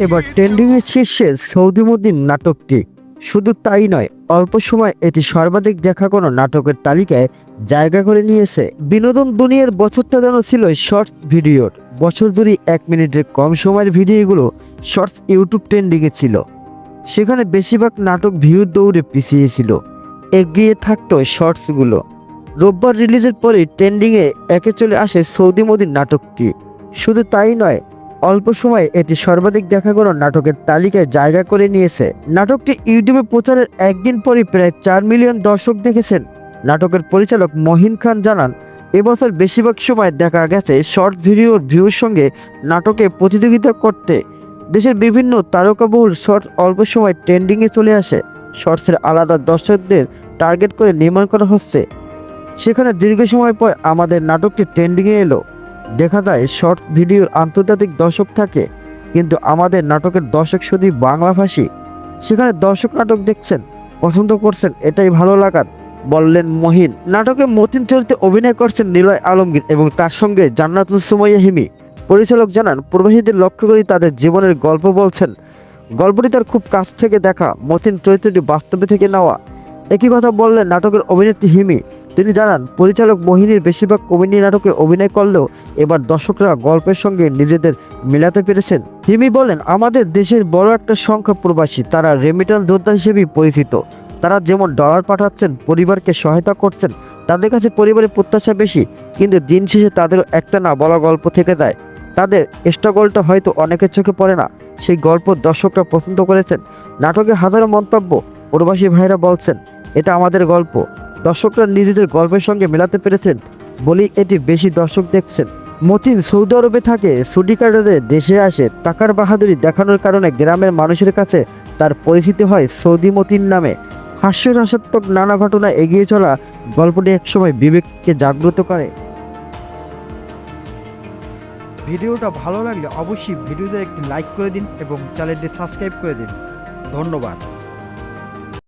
এবার ট্রেন্ডিংয়ের শীর্ষে সৌদি মদিন নাটকটি। শুধু তাই নয়, অল্প সময় এটি সর্বাধিক দেখা কোনো নাটকের তালিকায় জায়গা করে নিয়েছে। বিনোদন দুনিয়ার বছরটা যেন ছিল শর্টস ভিডিওর বছর ধরে এক মিনিটের কম সময়ের ভিডিওগুলো শর্টস ইউটিউব ট্রেন্ডিংয়ে ছিল। সেখানে বেশিরভাগ নাটক ভিউর দৌড়ে পিছিয়েছিল এগিয়ে থাকতো শর্টসগুলো রোববার রিলিজের পরে ট্রেন্ডিংয়ে একে চলে আসে সৌদি মোদির নাটকটি। শুধু তাই নয় অল্প সময়ে এটি সর্বাধিক দেখা কোনো নাটকের তালিকায় জায়গা করে নিয়েছে। নাটকটি ইউটিউবে প্রচারের একদিন পরই প্রায় চার মিলিয়ন দর্শক দেখেছেন। নাটকের পরিচালক মহিন খান জানান, এবছর বেশিরভাগ সময় দেখা গেছে শর্ট ভিডিওর ভিউর সঙ্গে নাটকে প্রতিযোগিতা করতে। দেশের বিভিন্ন তারকাবহুল শর্ট অল্প সময় ট্রেন্ডিংয়ে চলে আসে। শর্টসের আলাদা দর্শকদের টার্গেট করে নির্মাণ করা হচ্ছে। সেখানে দীর্ঘ সময় পর আমাদের নাটকটি ট্রেন্ডিংয়ে এলো। দেখা যায় শর্ট ভিডিওর আন্তর্জাতিক দর্শক থাকে, কিন্তু আমাদের নাটকের দর্শক শুধু বাংলাভাষী সেখানে দর্শক নাটক দেখছেন, পছন্দ করছেন, এটাই ভালো লাগার, বললেন মহিন। নাটকে মতিন চরিত্রে অভিনয় করছেন নিলয় আলমগীর এবং তার সঙ্গে জান্নাতুল সুমাইয়া হিমি। পরিচালক জানান, প্রবাসীদের লক্ষ্য করে তাদের জীবনের গল্প বলছেন। গল্পটি তার খুব কাছ থেকে দেখা, মতিন চরিত্রটি বাস্তবে থেকে নেওয়া। একই কথা বললেন নাটকের অভিনেত্রী হিমি। তিনি জানান, পরিচালক মোহিনীর বেশিরভাগ কমেডি নাটকে অভিনয় করলেও এবার দর্শকরা গল্পের সঙ্গে নিজেদের মেলাতে পেরেছেন। হিমি বলেন, আমাদের দেশের বড় একটা সংখ্যা প্রবাসী, তারা রেমিটান্স যোদ্ধা হিসেবেই পরিচিত। তারা যেমন ডলার পাঠাচ্ছেন, পরিবারকে সহায়তা করছেন, তাদের কাছে পরিবারের প্রত্যাশা বেশি, কিন্তু দিন শেষে তাদের একটা না বলা গল্প থেকে যায়। তাদের স্ট্রাগলটা হয়তো অনেকের চোখে পড়ে না, সেই গল্প দর্শকরা পছন্দ করেছেন। নাটকে হাজারো মন্তব্য প্রবাসী ভাইরা বলছেন, এটা আমাদের গল্প। দর্শকরা নিজেদের গল্পের সঙ্গে মেলাতে পেরেছেন বলেই এটি বেশি দর্শক দেখছেন। মতিন সৌদি আরবে থাকে, ছুটি কাটাতে দেশে আসে, টাকার বাহাদুরি দেখানোর কারণে গ্রামের মানুষের কাছে তার পরিচিতি হয় সৌদি মতিন নামে। হাস্যরসাত্মক নানা ঘটনা এগিয়ে চলা গল্পটি একসময় বিবেককে জাগ্রত করে। ভিডিওটা ভালো লাগলে অবশ্যই ভিডিওতে একটি লাইক করে দিন এবং চ্যানেলটি সাবস্ক্রাইব করে দিন। ধন্যবাদ।